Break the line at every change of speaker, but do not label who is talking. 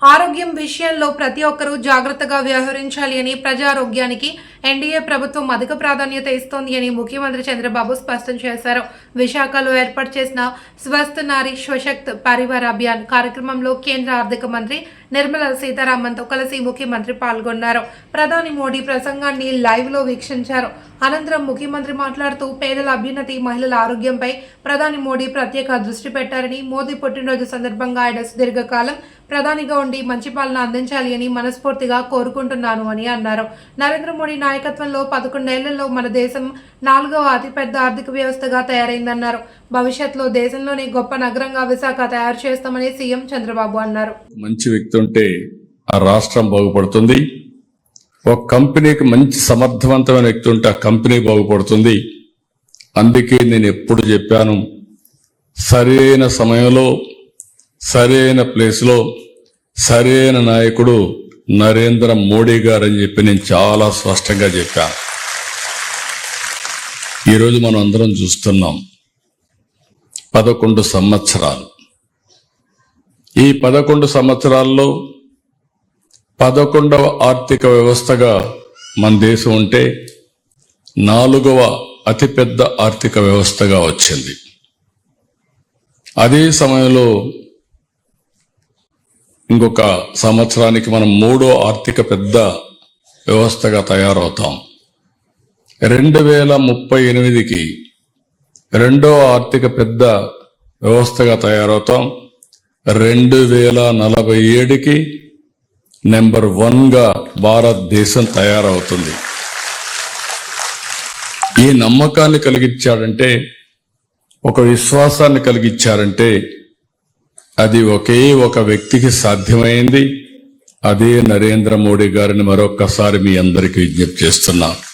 Hare ఆరోగ్యం విషయంలో ప్రతి ఒక్కరూ జాగ్రత్తగా వ్యవహరించాలి అని ప్రజారోగ్యానికి ఎన్డీఏ ప్రభుత్వం అధిక ప్రాధాన్యత ఇస్తోంది అని ముఖ్యమంత్రి చంద్రబాబు స్పష్టం చేశారు. విశాఖలో ఏర్పాటు చేసిన స్వస్థ నారీ స్వశక్త్ పరివార్ అభియాన్ కార్యక్రమంలో కేంద్ర ఆర్థిక మంత్రి నిర్మలా సీతారామన్తో కలిసి ముఖ్యమంత్రి పాల్గొన్నారు. ప్రధాని మోడీ ప్రసంగాన్ని లైవ్లో వీక్షించారు. అనంతరం ముఖ్యమంత్రి మాట్లాడుతూ పేదల అభ్యున్నతి మహిళల ఆరోగ్యంపై ప్రధాని మోడీ ప్రత్యేక దృష్టి పెట్టారని మోదీ పుట్టినరోజు సందర్భంగా ఆయన సుదీర్ఘకాలం ప్రధానిగా ఉండి మంచి పాలన అందించాలి అని మనస్ఫూర్తిగా కోరుకుంటున్నాను అని అన్నారు. నరేంద్ర మోడీ నాయకత్వంలో పదకొండేళ్ళలో మన దేశం నాలుగవ అతిపెద్ద ఆర్థిక వ్యవస్థగా తయారైందన్నారు. భవిష్యత్తులో దేశంలోనే గొప్ప నగరంగా విశాఖ తయారు చేస్తామని సీఎం చంద్రబాబు అన్నారు.
మంచి వ్యక్తి ఉంటే ఆ రాష్ట్రం బాగుపడుతుంది. ఒక కంపెనీకి మంచి సమర్థవంతమైన వ్యక్తి ఉంటే ఆ కంపెనీ బాగుపడుతుంది. అందుకే నేను ఎప్పుడు చెప్పాను సరైన సమయంలో సరైన ప్లేస్లో సరైన నాయకుడు నరేంద్ర మోడీ గారు అని చెప్పి నేను చాలా స్పష్టంగా చెప్పాను ఈరోజు మనం అందరం చూస్తున్నాం పదకొండు సంవత్సరాలు. ఈ పదకొండు సంవత్సరాల్లో పదకొండవ ఆర్థిక వ్యవస్థగా మన దేశం ఉంటే నాలుగవ అతిపెద్ద ఆర్థిక వ్యవస్థగా వచ్చింది. అదే సమయంలో ఇంకొక సంవత్సరానికి మనం మూడో ఆర్థిక పెద్ద వ్యవస్థగా తయారవుతాం. రెండు వేల ముప్పై ఎనిమిదికి రెండో ఆర్థిక పెద్ద వ్యవస్థగా తయారవుతాం. రెండు వేల నలభై ఏడుకి నెంబర్ వన్గా భారతదేశం తయారవుతుంది. ఈ నమ్మకాన్ని కలిగించాడంటే ఒక విశ్వాసాన్ని కలిగించారంటే అది ఒకే ఒక వ్యక్తికి సాధ్యమైంది. అదే నరేంద్ర మోడీ గారిని మరొక్కసారి మీ అందరికీ విజ్ఞప్తి చేస్తున్నాను.